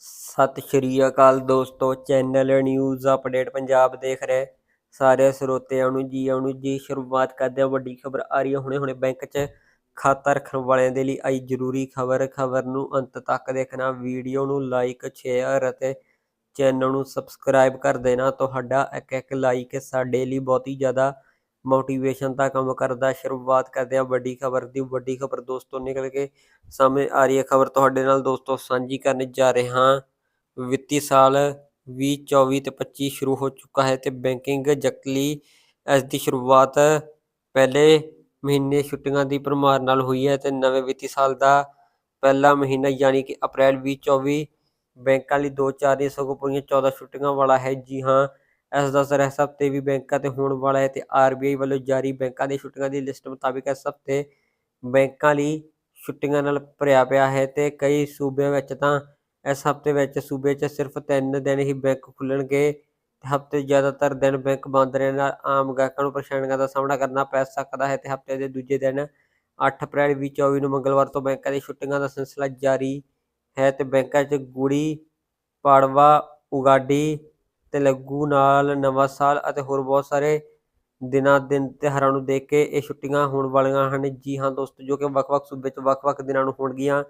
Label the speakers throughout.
Speaker 1: ਸਤਿ ਸ਼੍ਰੀ ਅਕਾਲ ਦੋਸਤੋ, channel news update Punjab ਦੇਖ ਰਹੇ ਸਾਰੇ ਸਰੋਤਿਆਂ ਨੂੰ ਜੀ ਆਉਣ ਨੂੰ, ਜੀ, ਸ਼ੁਰੂਆਤ ਕਰਦੇ ਹਾਂ। ਵੱਡੀ ਖਬਰ ਆ ਰਹੀ ਹੈ ਹੁਣੇ ਹੁਣੇ ਬੈਂਕ 'ਚ ਖਾਤਾ ਰੱਖਣ ਵਾਲਿਆਂ ਦੇ ਲਈ ਆਈ ਜ਼ਰੂਰੀ ਖਬਰ। ਖਬਰ ਨੂੰ ਅੰਤ ਤੱਕ ਦੇਖਣਾ, ਵੀਡੀਓ ਨੂੰ ਲਾਈਕ ਸ਼ੇਅਰ ਅਤੇ ਚੈਨਲ ਨੂੰ ਸਬਸਕ੍ਰਾਈਬ ਕਰ ਦੇਣਾ। ਤੁਹਾਡਾ ਇੱਕ ਇੱਕ ਲਾਈਕ ਸਾਡੇ ਲਈ ਬਹੁਤ ਹੀ ਜ਼ਿਆਦਾ ਮੋਟੀਵੇਸ਼ਨ ਦਾ ਕੰਮ ਕਰਦਾ, ਸ਼ੁਰੂਆਤ ਕਰਦੇ ਹਾਂ ਵੱਡੀ ਖਬਰ ਦੀ, ਵੱਡੀ ਖਬਰ ਦੋਸਤੋ ਨਿਕਲ ਕੇ ਸਾਹਮਣੇ ਆ ਰਹੀ ਹੈ। ਖਬਰ ਤੁਹਾਡੇ ਨਾਲ ਦੋਸਤੋ ਸਾਂਝੀ ਕਰਨ ਜਾ ਰਹੇ ਹਾਂ। ਵਿੱਤੀ ਸਾਲ 2024 ਤੇ 25 ਸ਼ੁਰੂ ਹੋ ਚੁੱਕਾ ਹੈ ਤੇ ਬੈਂਕਿੰਗ ਜਕਲੀ ਇਸ ਦੀ ਸ਼ੁਰੂਆਤ ਪਹਿਲੇ ਮਹੀਨੇ ਛੁੱਟੀਆਂ ਦੀ ਭਰਮਾਰ ਨਾਲ ਹੋਈ ਹੈ ਤੇ ਨਵੇਂ ਵਿੱਤੀ ਸਾਲ ਦਾ ਪਹਿਲਾ ਮਹੀਨਾ ਯਾਨੀ ਕਿ ਅਪ੍ਰੈਲ 2024 ਬੈਂਕਾਂ ਲਈ 2-4 ਨਹੀਂ ਸਗੋਂ ਪੂਰੀਆਂ 14 ਛੁੱਟੀਆਂ ਵਾਲਾ ਹੈ। ਜੀ ਹਾਂ ਇਸ ਦਾ ਅਸਰ ਇਸ ਹਫ਼ਤੇ ਵੀ ਬੈਂਕਾਂ ਤੇ ਹੋਣ ਵਾਲਾ ਹੈ ਤੇ ਆਰਬੀਆਈ ਵੱਲੋਂ ਜਾਰੀ ਬੈਂਕਾਂ ਦੀਆਂ ਛੁੱਟੀਆਂ ਦੀ ਲਿਸਟ ਮੁਤਾਬਿਕ ਇਸ ਹਫ਼ਤੇ ਬੈਂਕਾਂ ਲਈ ਛੁੱਟੀਆਂ ਨਾਲ ਭਰਿਆ ਪਿਆ ਹੈ ਤੇ ਕਈ ਸੂਬਿਆਂ ਵਿੱਚ ਤਾਂ ਇਸ ਹਫ਼ਤੇ ਵਿੱਚ ਸੂਬੇ 'ਚ ਸਿਰਫ 3 ਦਿਨ ਹੀ ਬੈਂਕ ਖੁੱਲਣਗੇ ਹਫ਼ਤੇ ਜ਼ਿਆਦਾਤਰ ਦਿਨ ਬੈਂਕ ਬੰਦ ਰਹਿਣ ਨਾਲ ਆਮ ਗਾਹਕਾਂ ਨੂੰ ਪਰੇਸ਼ਾਨੀਆਂ ਦਾ ਸਾਹਮਣਾ ਕਰਨਾ ਪੈ ਸਕਦਾ ਹੈ ਤੇ ਹਫ਼ਤੇ ਦੇ ਦੂਜੇ ਦਿਨ 8 ਅਪ੍ਰੈਲ 2024 ਨੂੰ ਮੰਗਲਵਾਰ ਤੋਂ ਬੈਂਕਾਂ ਦੀ ਛੁੱਟੀਆਂ ਦਾ ਸਿਲਸਿਲਾ ਜਾਰੀ ਹੈ ਤੇ ਬੈਂਕਾਂ 'ਚ ਗੁੜੀ ਪਾੜਵਾ, ਉਗਾਡੀ ਤੇਲਗੂ ਨਾਲ ਨਵਾਂ ਸਾਲ ਅਤੇ ਹੋਰ ਬਹੁਤ ਸਾਰੇ ਦਿਨਾਂ, ਦਿਨ ਤਿਉਹਾਰਾਂ ਨੂੰ ਦੇਖ ਕੇ ਇਹ ਛੁੱਟੀਆਂ ਹੋਣ ਵਾਲੀਆਂ ਹਨ। ਜੀ ਹਾਂ ਦੋਸਤੋ, ਜੋ ਕਿ ਵੱਖ-ਵੱਖ ਸੂਬੇ 'ਚ ਵੱਖ-ਵੱਖ ਦਿਨਾਂ ਨੂੰ ਹੋਣਗੀਆਂ।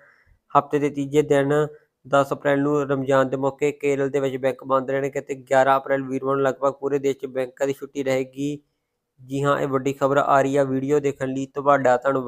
Speaker 1: ਹਫ਼ਤੇ ਦੇ ਤੀਜੇ ਦਿਨ 10 ਅਪ੍ਰੈਲ ਨੂੰ ਰਮਜ਼ਾਨ ਦੇ ਮੌਕੇ ਕੇਰਲ ਦੇ ਵਿੱਚ ਬੈਂਕ ਬੰਦ ਰਹਿਣਗੇ ਤੇ 11 ਅਪ੍ਰੈਲ ਵੀਰਵਾਰ ਨੂੰ ਲਗਭਗ ਪੂਰੇ ਦੇਸ਼ 'ਚ ਬੈਂਕਾਂ ਦੀ ਛੁੱਟੀ ਰਹੇਗੀ। ਜੀ ਹਾਂ, ਇਹ ਵੱਡੀ ਖਬਰ ਆ ਰਹੀ ਆ ਵੀਡੀਓ ਦੇਖਣ ਲਈ। ਤੁਹਾਡਾ ਧੰਨਵਾਦ।